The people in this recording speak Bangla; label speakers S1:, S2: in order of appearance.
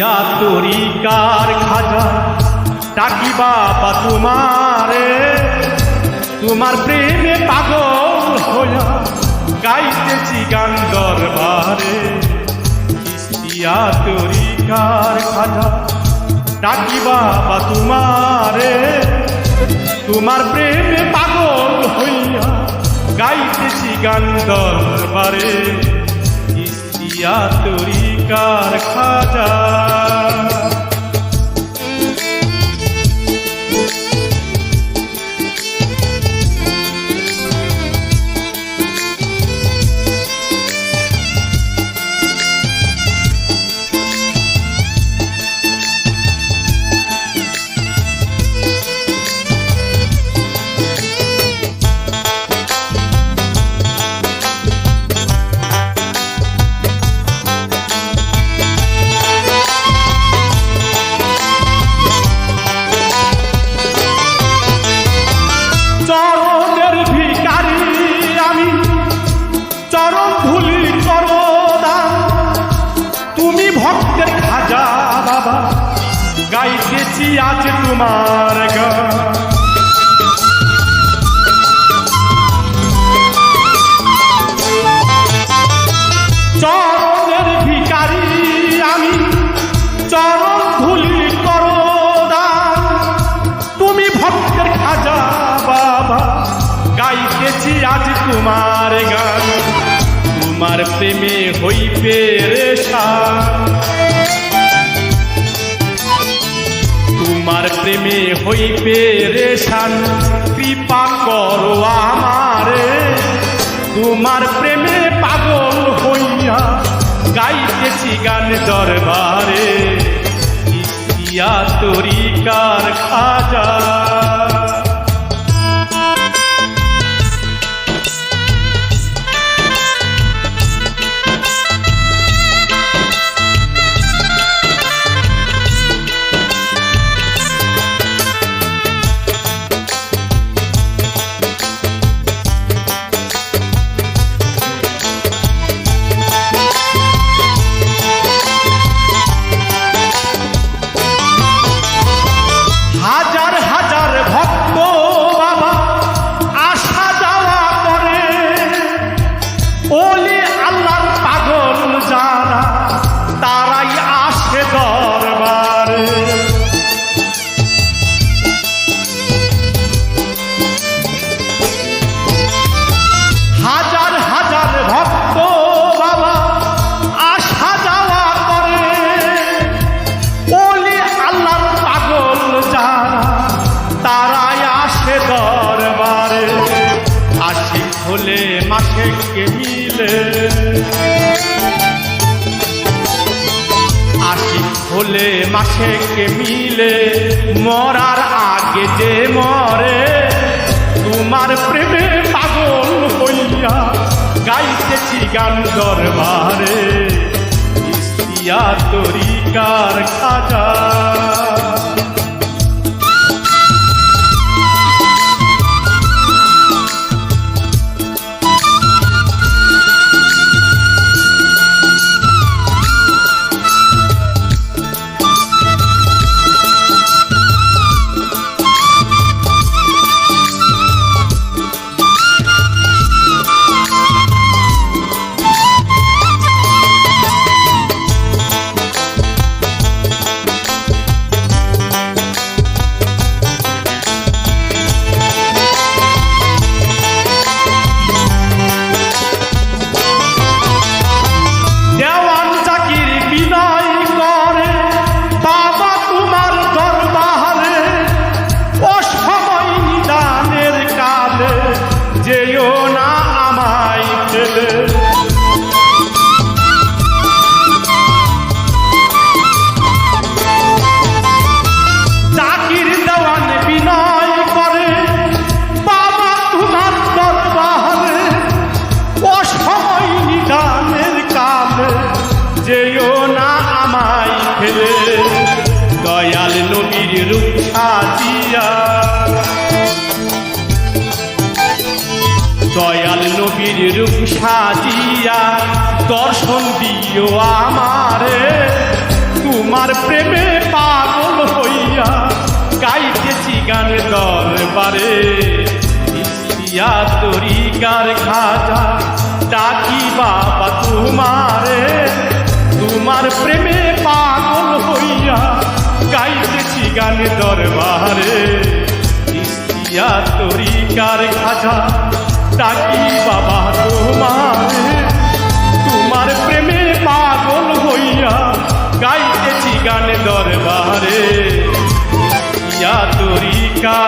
S1: ইস্তিয়া তরিকার খাজা ডাকি বাবা তোমারে। তোমার প্রেমে পাগল হইয়া গাইতেছি গান দরবারে। ইস্তিয়া তরিকার খাজা ডাকি বাবা তোমারে। তোমার প্রেমে পাগল হইয়া গাইতেছি গান দরবারে। ইস্তিয়া তরিকার খাজা। আজ তোমার গান চরণের ভিকারি আমি, চরণ ধুলি করদান তুমি ভক্তের খাজা বাবা, গাইতেছি আজ তোমার গান। তোমার প্রেমে হই পেরেশা হই পেরেশান কৃপা করো আমারে। তোমার প্রেমে পাগল হইয়া গাইতেছি গান দরবারে। তরিকার খাজা। মিলে আশিক হলে মাসে কে মিলে, মরার আগে যে মরে, তোমার প্রেমে পাগল হইয়া গাইতেছি গান দরবারে ইস্তিয়া তরিকার খাজা কালে যেও না আমায় ফেলে। দয়াল নবীর রূপ সাজিয়া নবীর রূপ সাজিয়া দর্শন দিও আমারে। তোমার প্রেমে পাগল হইয়া গাইতেছি গান দরবারে। ইস্তিয়া তরিকার খাজা, ডাকি বাবা তোমারে। তোমার প্রেমে পাগল হইয়া গাইতেছি গান দরবারে। ইস্তিয়া তরিকার খাজা ডাকি বাবা তোমার। তোমার প্রেমে পাগল হইয়া গাইতেছি গানে দরবারে। ইয়া তরিকা